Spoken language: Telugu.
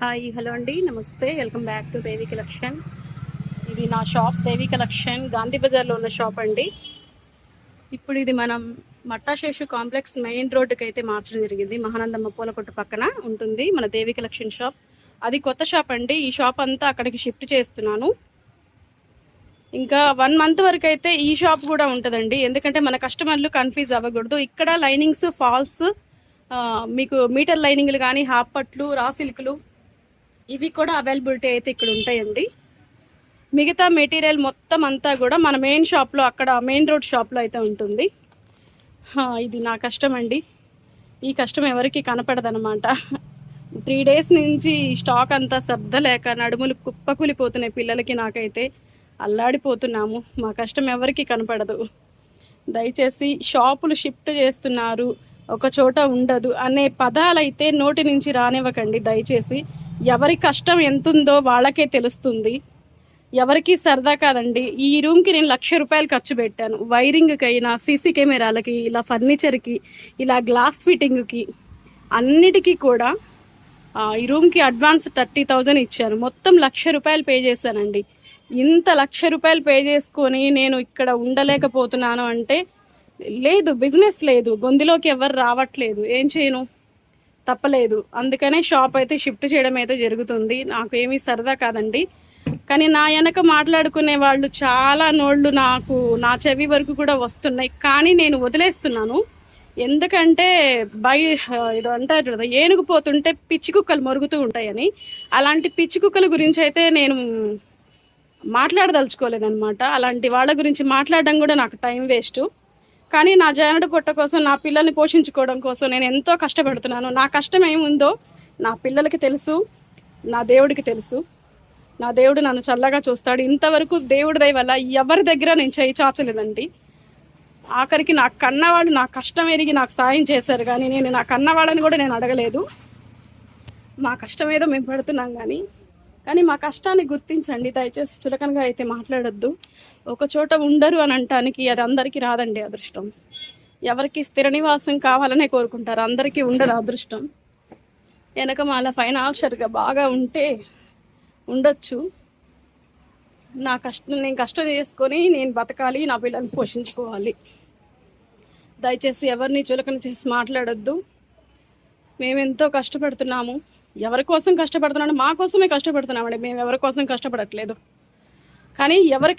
హాయ్ హలో అండి. నమస్తే. Welcome back to Devi collection. ఇది నా షాప్ దేవి కలెక్షన్. గాంధీ బజార్లో ఉన్న షాప్ అండి. ఇప్పుడు ఇది మనం మట్టాశేషు కాంప్లెక్స్ మెయిన్ రోడ్డుకి అయితే మార్చడం జరిగింది. మహానందమ్మ పూల కొట్టు పక్కన ఉంటుంది మన దేవి కలెక్షన్ షాప్. అది కొత్త షాప్ అండి. ఈ షాప్ అంతా అక్కడికి షిఫ్ట్ చేస్తున్నాను. ఇంకా వన్ మంత్ వరకు అయితే ఈ షాప్ కూడా ఉంటుందండి. ఎందుకంటే మన కస్టమర్లు కన్ఫ్యూజ్ అవ్వకూడదు. ఇక్కడ లైనింగ్స్ ఫాల్స్ మీకు మీటర్ లైనింగ్లు కానీ హాఫ్ పట్లు రా సిల్క్లు ఇవి కూడా అవైలబిలిటీ అయితే ఇక్కడ ఉంటాయండి. మిగతా మెటీరియల్ మొత్తం అంతా కూడా మన మెయిన్ షాప్లో అక్కడ మెయిన్ రోడ్ షాప్లో అయితే ఉంటుంది. ఇది నా కష్టం అండి. ఈ కష్టం ఎవరికి కనపడదనమాట త్రీ డేస్ నుంచి స్టాక్ అంతా సర్దలేక నడుములు కుప్పకూలిపోతున్నాయి పిల్లలకి నాకైతే. అల్లాడిపోతున్నాము. మా కష్టం ఎవరికి కనపడదు. దయచేసి షాపులు షిఫ్ట్ చేస్తున్నారు. ఒక చోట ఉండదు అనే పదాలైతే నోటి నుంచి రానివ్వకండి. దయచేసి ఎవరి కష్టం ఎంతుందో వాళ్ళకే తెలుస్తుంది. ఎవరికి సరదా కాదండి. ఈ రూమ్కి నేను లక్ష రూపాయలు ఖర్చు పెట్టాను. వైరింగ్కి అయినా సీసీ కెమెరాలకి ఇలా ఫర్నిచర్కి ఇలా గ్లాస్ ఫిట్టింగ్కి అన్నిటికీ కూడా ఈ రూమ్కి అడ్వాన్స్ థర్టీ థౌజండ్ ఇచ్చాను మొత్తం లక్ష రూపాయలు పే చేశానండి. ఇంత లక్ష రూపాయలు పే చేసుకొని నేను ఇక్కడ ఉండలేకపోతున్నాను అంటే లేదు బిజినెస్ లేదు. గొంతులోకి ఎవరు రావట్లేదు. ఏం చేయను? తప్పలేదు. అందుకనే షాప్ అయితే షిఫ్ట్ చేయడం అయితే జరుగుతుంది. నాకు ఏమీ సరదా కాదండి. కానీ నా వెనక మాట్లాడుకునే వాళ్ళు చాలా నోళ్ళు నాకు నా చెవి వరకు కూడా వస్తున్నాయి. కానీ నేను వదిలేస్తున్నాను. ఎందుకంటే బై ఇది అంటారు కదా ఏనుగు పోతుంటే పిచ్చి కుక్కలు మరుగుతూ ఉంటాయని. అలాంటి పిచ్చి కుక్కల గురించి అయితే నేను మాట్లాడదలుచుకోలేదనమాట అలాంటి వాళ్ళ గురించి మాట్లాడడం కూడా నాకు టైం వేస్ట్. కానీ నా జానడు పొట్ట కోసం నా పిల్లల్ని పోషించుకోవడం కోసం నేను ఎంతో కష్టపడుతున్నాను. నా కష్టం ఏముందో నా పిల్లలకి తెలుసు నా దేవుడికి తెలుసు. నా దేవుడు నన్ను చల్లగా చూస్తాడు. ఇంతవరకు దేవుడి దయ వల్ల ఎవరి దగ్గర నేను చేయి చాచలేదండి. ఆఖరికి నా కన్నవాళ్ళు నా కష్టం ఎరిగి నాకు సాయం చేశారు కానీ నేను నా కన్నవాళ్ళని కూడా నేను అడగలేదు. మా కష్టం ఏదో మేము పడుతున్నాం కానీ కానీ మా కష్టాన్ని గుర్తించండి. దయచేసి చులకనగా అయితే మాట్లాడొద్దు. ఒక చోట ఉండరు అని అంటానికి అది అందరికీ రాదండి అదృష్టం. ఎవరికి స్థిర నివాసం కావాలనే కోరుకుంటారు. అందరికీ ఉండదు అదృష్టం. వెనక మాల ఫైనాన్షియల్గా బాగా ఉంటే ఉండొచ్చు. నా కష్టం నేను కష్టం చేసుకొని నేను బతకాలి నా పిల్లల్ని పోషించుకోవాలి. దయచేసి ఎవరిని చులకన చేసి మాట్లాడొద్దు. మేమెంతో కష్టపడుతున్నాము. ఎవరి కోసం కష్టపడుతున్నాము మా కోసమే కష్టపడుతున్నామండి. మేము ఎవరి కోసం కష్టపడట్లేదు. కానీ ఎవరి